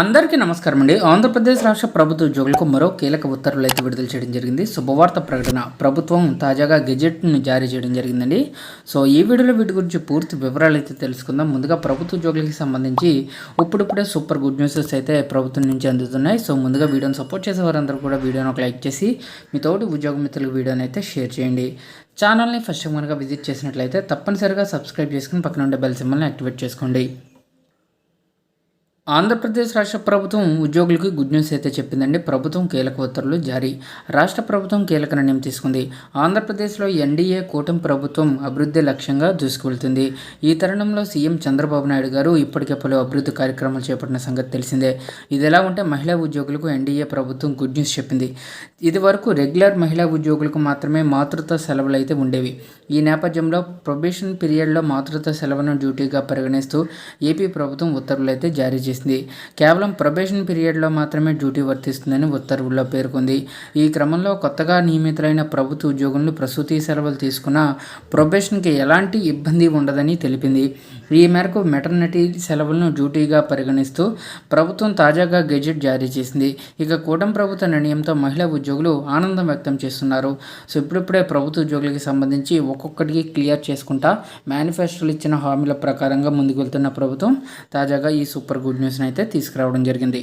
అందరికీ నమస్కారం అండి. ఆంధ్రప్రదేశ్ రాష్ట్ర ప్రభుత్వ ఉద్యోగులకు మరో కీలక ఉత్తర్వులు అయితే విడుదల చేయడం జరిగింది. శుభవార్త ప్రకటన ప్రభుత్వం తాజాగా గెజెట్ను జారీ చేయడం జరిగిందండి. సో ఈ వీడియోలో వీటి గురించి పూర్తి వివరాలు అయితే తెలుసుకుందాం. ముందుగా ప్రభుత్వ ఉద్యోగులకి సంబంధించి ఇప్పుడిప్పుడే సూపర్ గుడ్ న్యూసెస్ అయితే ప్రభుత్వం నుంచి అందుతున్నాయి. సో ముందుగా వీడియోని సపోర్ట్ చేసే వారందరూ కూడా వీడియోని ఒక లైక్ చేసి మీ తోటి ఉద్యోగ మిత్రులకు వీడియోని అయితే షేర్ చేయండి. ఛానల్ని ఫస్ట్ టైం కనుక విజిట్ చేసినట్లయితే తప్పనిసరిగా సబ్స్క్రైబ్ చేసుకుని పక్కన ఉండే బెల్ సింబల్ని యాక్టివేట్ చేసుకోండి. ఆంధ్రప్రదేశ్ రాష్ట్ర ప్రభుత్వం ఉద్యోగులకు గుడ్ న్యూస్ అయితే చెప్పిందండి. ప్రభుత్వం కీలక ఉత్తర్వులు జారీ. రాష్ట్ర ప్రభుత్వం కీలక నిర్ణయం తీసుకుంది. ఆంధ్రప్రదేశ్లో ఎన్డీఏ కూటమి ప్రభుత్వం అభివృద్ధి లక్ష్యంగా దూసుకువెళ్తుంది. ఈ తరుణంలో సీఎం చంద్రబాబు నాయుడు గారు ఇప్పటికే పలు అభివృద్ధి కార్యక్రమాలు చేపట్టిన సంగతి తెలిసిందే. ఇది ఎలా ఉంటే మహిళా ఉద్యోగులకు ఎన్డీఏ ప్రభుత్వం గుడ్ న్యూస్ చెప్పింది. ఇది వరకు రెగ్యులర్ మహిళా ఉద్యోగులకు మాత్రమే మాతృత్వ సెలవులు అయితే ఉండేవి. ఈ నేపథ్యంలో ప్రొబేషన్ పీరియడ్లో మాతృత్వ సెలవును డ్యూటీగా పరిగణిస్తూ ఏపీ ప్రభుత్వం ఉత్తర్వులు అయితే జారీ చేసింది. కేవలం ప్రొబేషన్ పీరియడ్లో మాత్రమే డ్యూటీ వర్తిస్తుందని ఉత్తర్వుల్లో పేర్కొంది. ఈ క్రమంలో కొత్తగా నియమితులైన ప్రభుత్వ ఉద్యోగులు ప్రసూతి సెలవులు తీసుకున్న ప్రొబేషన్కి ఎలాంటి ఇబ్బంది ఉండదని తెలిపింది. ఈ మేరకు మెటర్నిటీ సెలవులను డ్యూటీగా పరిగణిస్తూ ప్రభుత్వం తాజాగా గెజెట్ జారీ చేసింది. ఇక కూటమి ప్రభుత్వ నిర్ణయంతో మహిళా ఉద్యోగులు ఆనందం వ్యక్తం చేస్తున్నారు. సో ఇప్పుడిప్పుడే ప్రభుత్వ ఉద్యోగులకి సంబంధించి ఒక్కొక్కటికి క్లియర్ చేసుకుంటా మేనిఫెస్టోలు ఇచ్చిన హామీల ప్రకారంగా ముందుకు వెళ్తున్న ప్రభుత్వం తాజాగా ఈ సూపర్ గుడ్ న్యూస్ని అయితే తీసుకురావడం జరిగింది.